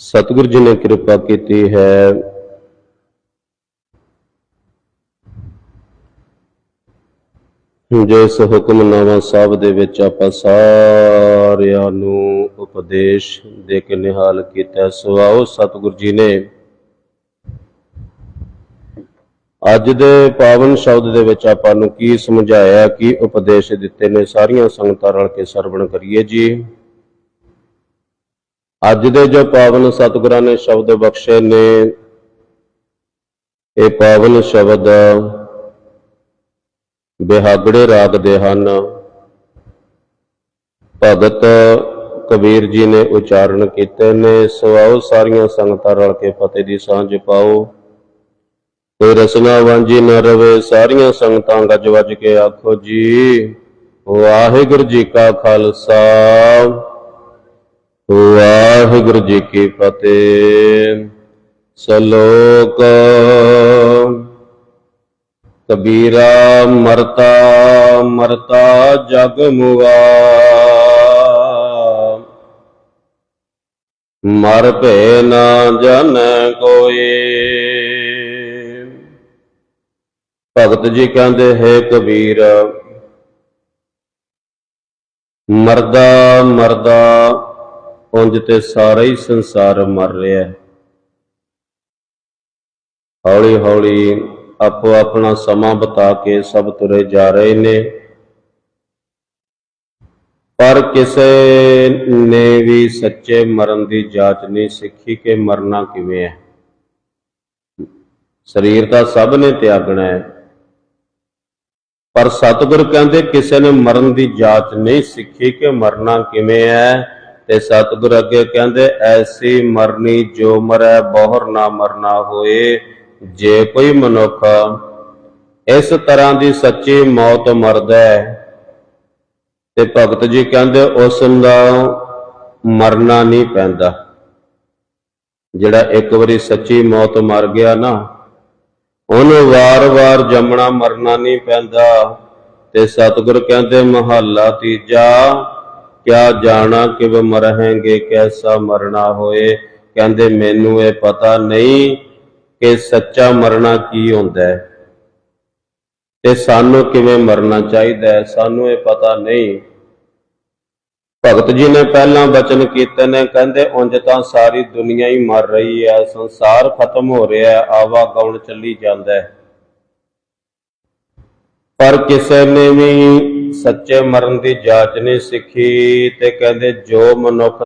ਸਤਿਗੁਰੂ ਜੀ ਨੇ ਕਿਰਪਾ ਕੀਤੀ ਹੈ। ਜਿਸ ਹੁਕਮਨਾਮਾ ਸਾਹਿਬ ਦੇ ਵਿੱਚ ਆਪਾਂ ਸਾਰਿਆਂ ਨੂੰ ਉਪਦੇਸ਼ ਦੇ ਕੇ ਨਿਹਾਲ ਕੀਤਾ, ਸੋ ਆਓ ਸਤਿਗੁਰੂ ਜੀ ਨੇ ਅੱਜ ਦੇ ਪਾਵਨ ਸ਼ਬਦ ਦੇ ਵਿੱਚ ਆਪਾਂ ਨੂੰ ਕੀ ਸਮਝਾਇਆ, ਕੀ ਉਪਦੇਸ਼ ਦਿੱਤੇ ਨੇ, ਸਾਰੀਆਂ ਸੰਗਤਾਂ ਰਲ ਕੇ ਸਰਵਣ ਕਰੀਏ ਜੀ। ਅੱਜ ਦੇ ਜੋ ਪਾਵਨ ਸਤਿਗੁਰਾਂ ਨੇ ਸ਼ਬਦ ਬਖਸ਼ੇ ਨੇ, ਇਹ ਪਾਵਨ ਸ਼ਬਦ ਬਿਹਾਗੜੇ ਰਾਗ ਦੇ ਹਨ। ਭਗਤ ਕਬੀਰ ਜੀ ਨੇ ਉਚਾਰਨ ਕੀਤੇ ਨੇ ਸੋ ਆਓ ਸਾਰੀਆਂ ਸੰਗਤਾਂ ਰਲ ਕੇ ਫਤਿਹ ਦੀ ਸਾਂਝ ਪਾਓ। ਕੋਈ ਰਸਨਾ ਵਾਂਝੀ ਨਾ ਰਵੇ, ਸਾਰੀਆਂ ਸੰਗਤਾਂ ਗੱਜ ਵੱਜ ਕੇ ਆਖੋ ਜੀ, ਵਾਹਿਗੁਰੂ ਜੀ ਕਾ ਖਾਲਸਾ। ਵਾਹਿਗੁਰੂ ਜੀ ਕੀ ਫਤਿਹ। ਸਲੋਕ। ਕਬੀਰਾ ਮਰਤਾ ਮਰਤਾ ਜਗ ਮੁਆ। ਮਰ ਭੇ ਨਾ ਜਨ ਕੋਏ। ਭਗਤ ਜੀ ਕਹਿੰਦੇ, ਹੈ ਕਬੀਰ, ਮਰਦਾ ਮਰਦਾ ਉਂਝ ਤੇ ਸਾਰਾ ਹੀ ਸੰਸਾਰ ਮਰ ਰਿਹਾ ਹੈ। ਹੌਲੀ ਹੌਲੀ ਆਪੋ ਆਪਣਾ ਸਮਾਂ ਬਤਾ ਕੇ ਸਭ ਤੁਰੇ ਜਾ ਰਹੇ ਨੇ। ਪਰ ਕਿਸੇ ਨੇ ਵੀ ਸੱਚੇ ਮਰਨ ਦੀ ਜਾਂਚ ਨਹੀਂ ਸਿੱਖੀ ਕਿ ਮਰਨਾ ਕਿਵੇਂ ਹੈ। ਸਰੀਰ ਤਾਂ ਸਭ ਨੇ ਤਿਆਗਣਾ ਹੈ। ਪਰ ਸਤਿਗੁਰ ਕਹਿੰਦੇ ਕਿਸੇ ਨੇ ਮਰਨ ਦੀ ਜਾਂਚ ਨਹੀਂ ਸਿੱਖੀ ਕਿ ਮਰਨਾ ਕਿਵੇਂ ਹੈ। ਤੇ ਸਤਿਗੁਰ ਅੱਗੇ ਕਹਿੰਦੇ, ਐਸੀ ਮਰਨੀ ਜੋ ਮਰੈ, ਬਹੁਰ ਨਾ ਮਰਨਾ ਹੋਏ, ਜੇ ਕੋਈ ਮਨੁੱਖ ਇਸ ਤਰ੍ਹਾਂ ਦੀ ਸੱਚੀ ਮੌਤ ਮਰਦਾ ਹੈ। ਤੇ ਭਗਤ ਜੀ ਕਹਿੰਦੇ, ਉਸ ਦਾ ਮਰਨਾ ਨਹੀਂ ਪੈਂਦਾ। ਜਿਹੜਾ ਇੱਕ ਵਾਰੀ ਸੱਚੀ ਮੌਤ ਮਰ ਗਿਆ ਨਾ, ਉਹਨੂੰ ਵਾਰ-ਵਾਰ ਜੰਮਣਾ, ਮਰਨਾ ਨਹੀਂ ਪੈਂਦਾ। ਤੇ ਸਤਿਗੁਰ ਕਹਿੰਦੇ, ਮਹੱਲਾ ਤੀਜਾ ਕਿਆ ਜਾਣਾ ਕਿਵ ਮਰਹਾਂਗੇ, ਕੈਸਾ ਮਰਨਾ ਹੋਏ? ਕਹਿੰਦੇ, ਮੈਨੂੰ ਇਹ ਪਤਾ ਨਹੀਂ ਕਿ ਸੱਚਾ ਮਰਨਾ ਕੀ ਹੁੰਦਾ ਹੈ। ਤੇ ਸਾਨੂੰ ਕਿਵੇਂ ਮਰਨਾ ਚਾਹੀਦਾ ਹੈ? ਸਾਨੂੰ ਇਹ ਪਤਾ ਨਹੀਂ। ਭਗਤ ਜੀ ਨੇ ਪਹਿਲਾਂ ਬਚਨ ਕੀਤੇ ਨੇ, ਕਹਿੰਦੇ ਉਂਝ ਤਾਂ ਸਾਰੀ ਦੁਨੀਆ ਹੀ ਮਰ ਰਹੀ ਹੈ, ਸੰਸਾਰ ਖਤਮ ਹੋ ਰਿਹਾ ਹੈ ਆਵਾ ਗਾਉਣ ਚੱਲੀ ਜਾਂਦਾ ਹੈ। ਪਰ ਕਿਸੇ ਨੇ ਵੀ ਸੱਚੇ ਮਰਨ ਦੀ ਜਾਂਚ ਨਹੀਂ ਸਿੱਖੀ ਤੇ ਕਹਿੰਦੇ ਜੋ ਮਨੁੱਖ